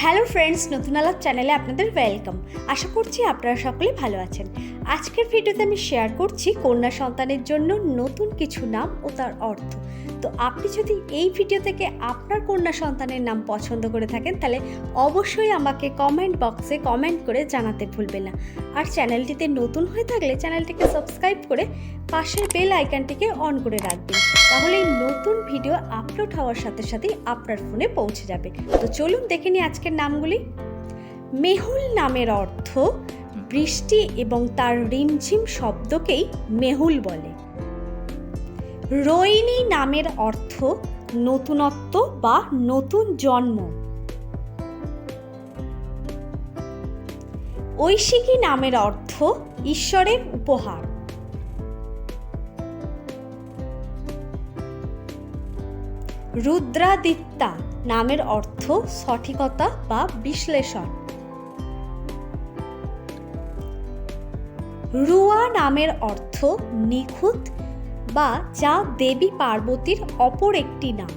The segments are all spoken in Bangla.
হ্যালো ফ্রেন্ডস নতুন আলাপ চ্যানেলে আপনাদের ওয়েলকাম। আশা করছি আপনারা সকলে ভালো আছেন। আজকের ভিডিওতে আমি শেয়ার করছি কন্যা সন্তানের জন্য নতুন কিছু নাম ও তার অর্থ। তো আপনি যদি এই ভিডিও থেকে আপনার কন্যা সন্তানের নাম পছন্দ করে থাকেন, তাহলে অবশ্যই আমাকে কমেন্ট বক্সে কমেন্ট করে জানাতে ভুলবেন না। আর চ্যানেলটিতে নতুন হয়ে থাকলে চ্যানেলটিকে সাবস্ক্রাইব করে পাশের বেল আইকনটিকে অন করে রাখবেন। তাহলে এই নতুন ভিডিও আপলোড হওয়ার সাথে সাথেই আপনার ফোনে পৌঁছে যাবে। তো চলুন দেখে নিই আজকের নামগুলি। মেহুল নামের অর্থ বৃষ্টি এবং তার রিমঝিম শব্দকেই মেহুল বলে। রোহিণী নামের অর্থ নতুনত্ব বা নতুন জন্ম। ঐশিকী নামের অর্থ ঈশ্বরের উপহার। রুদ্রাদিত্যা নামের অর্থ সঠিকতা বা বিশ্লেষণ। রুয়া নামের অর্থ নিখুঁত বা যা দেবী পার্বতীর অপর একটি নাম।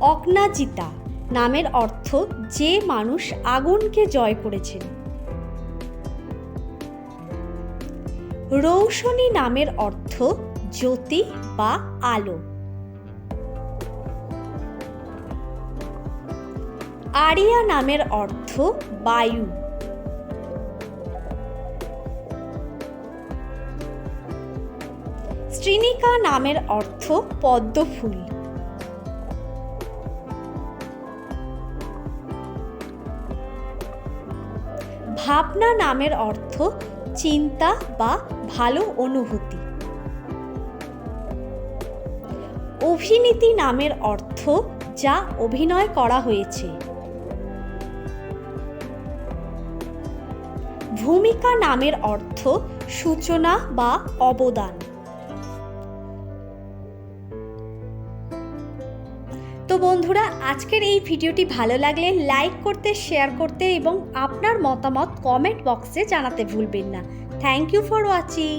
অগ্নাজিতা নামের অর্থ যে মানুষ আগুনকে জয় করেছেন রৌশনী নামের অর্থ জ্যোতি বা আলো। আরিয়া নামের অর্থ বায়ু। শ্রীনিকা নামের অর্থ পদ্মফুল। ভাবনা নামের অর্থ চিন্তা বা ভালো অনুভূতি। অভিনীতি নামের অর্থ যা অভিনয় করা হয়েছে। ভূমিকা নামের অর্থ সূচনা বা অবদান। তো বন্ধুরা, আজকের এই ভিডিওটি ভালো লাগলে লাইক করতে শেয়ার করতে এবং আপনার মতামত কমেন্ট বক্সে জানাতে ভুলবেন না। Thank you for watching